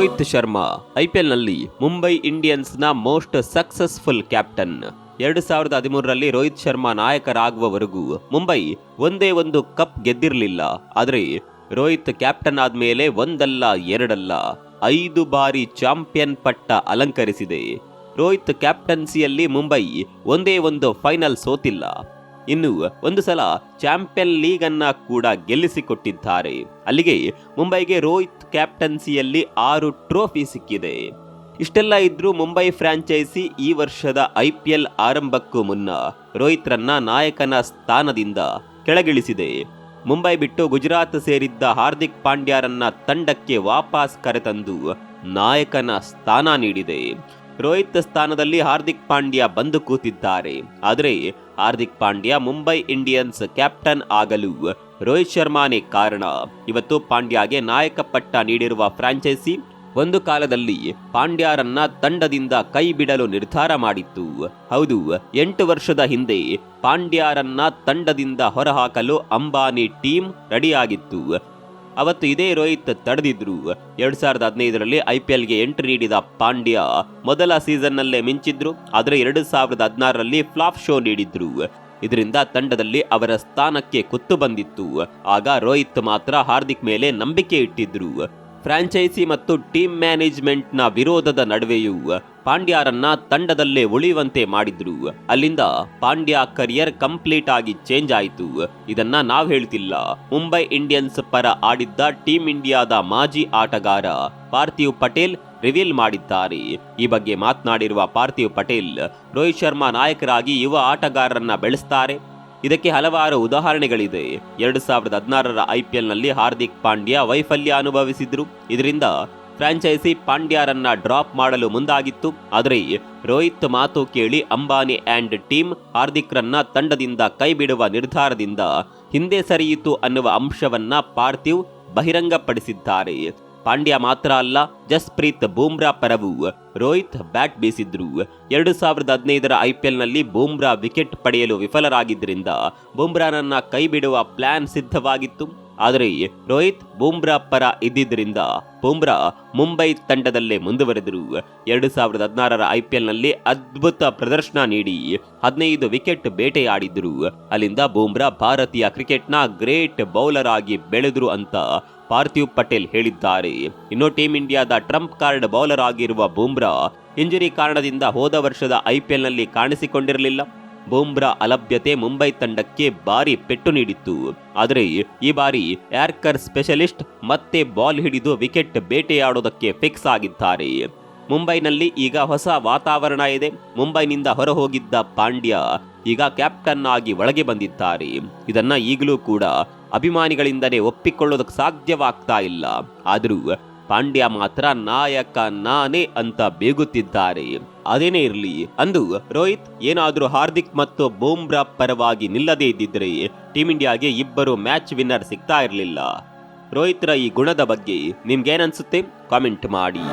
ರೋಹಿತ್ ಶರ್ಮಾ ಐಪಿಎಲ್ನಲ್ಲಿ ಮುಂಬೈ ಇಂಡಿಯನ್ಸ್ನ most successful captain. ಎರಡು ಸಾವಿರದ ಹದಿಮೂರರಲ್ಲಿ ರೋಹಿತ್ ಶರ್ಮಾ ನಾಯಕರಾಗುವವರೆಗೂ ಮುಂಬೈ ಒಂದೇ ಒಂದು ಕಪ್ ಗೆದ್ದಿರಲಿಲ್ಲ. ಆದರೆ ರೋಹಿತ್ ಕ್ಯಾಪ್ಟನ್ ಆದಮೇಲೆ ಒಂದಲ್ಲ, ಎರಡಲ್ಲ, ಐದು ಬಾರಿ ಚಾಂಪಿಯನ್ ಪಟ್ಟ ಅಲಂಕರಿಸಿದೆ. ರೋಹಿತ್ ಕ್ಯಾಪ್ಟನ್ಸಿಯಲ್ಲಿ ಮುಂಬೈ ಒಂದೇ ಒಂದು ಫೈನಲ್ ಸೋತಿಲ್ಲ. ಇನ್ನು ಒಂದು ಸಲ ಚಾಂಪಿಯನ್ ಲೀಗ್ ಅನ್ನ ಕೂಡ ಗೆಲ್ಲಿಸಿಕೊಟ್ಟಿದ್ದಾರೆ. ಅಲ್ಲಿಗೆ ಮುಂಬೈಗೆ ರೋಹಿತ್ ಕ್ಯಾಪ್ಟನ್ಸಿಯಲ್ಲಿ ಆರು ಟ್ರೋಫಿ ಸಿಕ್ಕಿದೆ. ಇಷ್ಟೆಲ್ಲ ಇದ್ರೂ ಮುಂಬೈ ಫ್ರಾಂಚೈಸಿ ಈ ವರ್ಷದ ಐ ಪಿ ಎಲ್ ಆರಂಭಕ್ಕೂ ಮುನ್ನ ರೋಹಿತ್ ರನ್ನ ನಾಯಕನ ಸ್ಥಾನದಿಂದ ಕೆಳಗಿಳಿಸಿದೆ. ಮುಂಬೈ ಬಿಟ್ಟು ಗುಜರಾತ್ ಸೇರಿದ್ದ ಹಾರ್ದಿಕ್ ಪಾಂಡ್ಯರನ್ನ ತಂಡಕ್ಕೆ ವಾಪಸ್ ಕರೆತಂದು ನಾಯಕನ ಸ್ಥಾನ ನೀಡಿದೆ. ರೋಹಿತ್ ಸ್ಥಾನದಲ್ಲಿ ಹಾರ್ದಿಕ್ ಪಾಂಡ್ಯ ಬಂದು ಕೂತಿದ್ದಾರೆ. ಆದರೆ ಹಾರ್ದಿಕ್ ಪಾಂಡ್ಯ ಮುಂಬೈ ಇಂಡಿಯನ್ಸ್ ಕ್ಯಾಪ್ಟನ್ ಆಗಲು ರೋಹಿತ್ ಶರ್ಮಾನೇ ಕಾರಣ. ಇವತ್ತು ಪಾಂಡ್ಯಗೆ ನಾಯಕ ಪಟ್ಟ ನೀಡಿರುವ ಫ್ರಾಂಚೈಸಿ ಒಂದು ಕಾಲದಲ್ಲಿ ಪಾಂಡ್ಯರನ್ನ ತಂಡದಿಂದ ಕೈ ಬಿಡಲು ನಿರ್ಧಾರ ಮಾಡಿತ್ತು. ಹೌದು, ಎಂಟು ವರ್ಷದ ಹಿಂದೆ ಪಾಂಡ್ಯರನ್ನ ತಂಡದಿಂದ ಹೊರಹಾಕಲು ಅಂಬಾನಿ ಟೀಮ್ ರೆಡಿಯಾಗಿತ್ತು. ಅವತ್ತು ಇದೇ ರೋಹಿತ್ ತಡೆದಿದ್ರು. ಎರಡ್ ಸಾವಿರದ ಹದಿನೈದರಲ್ಲಿ ಐ ಪಿ ಎಲ್ಗೆ ಎಂಟ್ರಿ ನೀಡಿದ ಪಾಂಡ್ಯ ಮೊದಲ ಸೀಸನ್ನಲ್ಲೇ ಮಿಂಚಿದ್ರು, ಆದರೆ ಎರಡು ಸಾವಿರದ ಹದಿನಾರರಲ್ಲಿ ಫ್ಲಾಪ್ ಶೋ ನೀಡಿದ್ರು. ಇದರಿಂದ ತಂಡದಲ್ಲಿ ಅವರ ಸ್ಥಾನಕ್ಕೆ ಕುತ್ತು ಬಂದಿತ್ತು. ಆಗ ರೋಹಿತ್ ಮಾತ್ರ ಹಾರ್ದಿಕ್ ಮೇಲೆ ನಂಬಿಕೆ ಇಟ್ಟಿದ್ರು. ಫ್ರಾಂಚೈಸಿ ಮತ್ತು ಟೀಮ್ ಮ್ಯಾನೇಜ್ಮೆಂಟ್ನ ವಿರೋಧದ ನಡುವೆಯೂ ಪಾಂಡ್ಯರನ್ನ ತಂಡದಲ್ಲೇ ಉಳಿಯುವಂತೆ ಮಾಡಿದ್ರು. ಅಲ್ಲಿಂದ ಪಾಂಡ್ಯ ಕರಿಯರ್ ಕಂಪ್ಲೀಟ್ ಆಗಿ ಚೇಂಜ್ ಆಯಿತು. ಇದನ್ನ ನಾವು ಹೇಳ್ತಿಲ್ಲ. ಮುಂಬೈ ಇಂಡಿಯನ್ಸ್ ಪರ ಆಡಿದ್ದ ಟೀಮ್ ಇಂಡಿಯಾದ ಮಾಜಿ ಆಟಗಾರ ಪಾರ್ಥಿವ್ ಪಟೇಲ್ ರಿವೀಲ್ ಮಾಡಿದ್ದಾರೆ. ಈ ಬಗ್ಗೆ ಮಾತನಾಡಿರುವ ಪಾರ್ಥಿವ್ ಪಟೇಲ್, ರೋಹಿತ್ ಶರ್ಮಾ ನಾಯಕರಾಗಿ ಯುವ ಆಟಗಾರರನ್ನ ಬೆಳೆಸ್ತಾರೆ. ಇದಕ್ಕೆ ಹಲವಾರು ಉದಾಹರಣೆಗಳಿದೆ. ಎರಡು ಸಾವಿರದ ಹದಿನಾರರ ಐಪಿಎಲ್ನಲ್ಲಿ ಹಾರ್ದಿಕ್ ಪಾಂಡ್ಯ ವೈಫಲ್ಯ ಅನುಭವಿಸಿದ್ರು. ಇದರಿಂದ ಫ್ರಾಂಚೈಸಿ ಪಾಂಡ್ಯರನ್ನ ಡ್ರಾಪ್ ಮಾಡಲು ಮುಂದಾಗಿತ್ತು. ಆದರೆ ರೋಹಿತ್ ಮಾತು ಕೇಳಿ ಅಂಬಾನಿ ಆ್ಯಂಡ್ ಟೀಮ್ ಹಾರ್ದಿಕ್ರನ್ನ ತಂಡದಿಂದ ಕೈಬಿಡುವ ನಿರ್ಧಾರದಿಂದ ಹಿಂದೆ ಸರಿಯಿತು ಅನ್ನುವ ಅಂಶವನ್ನ ಪಾರ್ಥಿವ್ ಬಹಿರಂಗಪಡಿಸಿದ್ದಾರೆ. ಪಾಂಡ್ಯ ಮಾತ್ರ ಅಲ್ಲ, ಜಸ್ಪ್ರೀತ್ ಬೂಮ್ರಾ ಪರವು ರೋಹಿತ್ ಬ್ಯಾಟ್ ಬೀಸಿದ್ರು. ಎರಡು ಸಾವಿರದ ಹದಿನೈದರ ಐಪಿಎಲ್ನಲ್ಲಿ ಬೂಮ್ರಾ ವಿಕೆಟ್ ಪಡೆಯಲು ವಿಫಲರಾಗಿದ್ದರಿಂದ ಬೂಮ್ರಾನನ್ನ ಕೈಬಿಡುವ ಪ್ಲಾನ್ ಸಿದ್ಧವಾಗಿತ್ತು. ಆದರೆ ರೋಹಿತ್ ಬೂಮ್ರಾ ಪರ ಇದ್ದಿದ್ದರಿಂದ ಬೂಮ್ರಾ ಮುಂಬೈ ತಂಡದಲ್ಲೇ ಮುಂದುವರೆದರು. ಎರಡು ಸಾವಿರದ ಹದಿನಾರರ ಐಪಿಎಲ್ನಲ್ಲಿ ಅದ್ಭುತ ಪ್ರದರ್ಶನ ನೀಡಿ ಹದಿನೈದು ವಿಕೆಟ್ ಬೇಟೆಯಾಡಿದ್ರು ಅಲ್ಲಿಂದ ಬೂಮ್ರಾ ಭಾರತೀಯ ಕ್ರಿಕೆಟ್ನ ಗ್ರೇಟ್ ಬೌಲರ್ ಆಗಿ ಬೆಳೆದರು ಅಂತ ಪಾರ್ಥಿವ್ ಪಟೇಲ್ ಹೇಳಿದ್ದಾರೆ. ಇನ್ನು ಟೀಂ ಇಂಡಿಯಾದ ಟ್ರಂಪ್ ಕಾರ್ಡ್ ಬೌಲರ್ ಆಗಿರುವ ಬೂಮ್ರಾ ಇಂಜುರಿ ಕಾರಣದಿಂದ ಹೋದ ವರ್ಷದ ಐಪಿಎಲ್ನಲ್ಲಿ ಕಾಣಿಸಿಕೊಂಡಿರಲಿಲ್ಲ. ಬೂಮ್ರಾ ಅಲಭ್ಯತೆ ಮುಂಬೈ ತಂಡಕ್ಕೆ ಭಾರಿ ಪೆಟ್ಟು ನೀಡಿತ್ತು. ಆದರೆ ಈ ಬಾರಿ ಯಾರ್ಕರ್ ಸ್ಪೆಷಲಿಸ್ಟ್ ಮತ್ತೆ ಬಾಲ್ ಹಿಡಿದು ವಿಕೆಟ್ ಬೇಟೆಯಾಡೋದಕ್ಕೆ ಫಿಕ್ಸ್ ಆಗಿದ್ದಾರೆ. ಮುಂಬೈನಲ್ಲಿ ಈಗ ಹೊಸ ವಾತಾವರಣ ಇದೆ. ಮುಂಬೈನಿಂದ ಹೊರಹೋಗಿದ್ದ ಪಾಂಡ್ಯ ಈಗ ಕ್ಯಾಪ್ಟನ್ ಆಗಿ ಒಳಗೆ ಬಂದಿದ್ದಾರೆ. ಇದನ್ನ ಈಗಲೂ ಕೂಡ ಅಭಿಮಾನಿಗಳಿಂದಲೇ ಒಪ್ಪಿಕೊಳ್ಳೋದಕ್ಕೆ ಸಾಧ್ಯವಾಗ್ತಾ ಇಲ್ಲ. ಆದರೂ ಪಾಂಡ್ಯ ಮಾತ್ರ ನಾಯಕ ನಾನೇ ಅಂತ ಬೇಗುತ್ತಿದ್ದಾರೆ. ಅದೇನೇ ಇರಲಿ, ಅಂದು ರೋಹಿತ್ ಏನಾದರೂ ಹಾರ್ದಿಕ್ ಮತ್ತು ಬೂಮ್ರಾ ಪರವಾಗಿ ನಿಲ್ಲದೇ ಇದ್ದಿದ್ರೆ ಟೀಮ್ ಇಂಡಿಯಾಗೆ ಇಬ್ಬರು ಮ್ಯಾಚ್ ವಿನ್ನರ್ ಸಿಗ್ತಾ ಇರಲಿಲ್ಲ. ರೋಹಿತ್ರ ಈ ಗುಣದ ಬಗ್ಗೆ ನಿಮ್ಗೇನನ್ಸುತ್ತೆ? ಕಾಮೆಂಟ್ ಮಾಡಿ.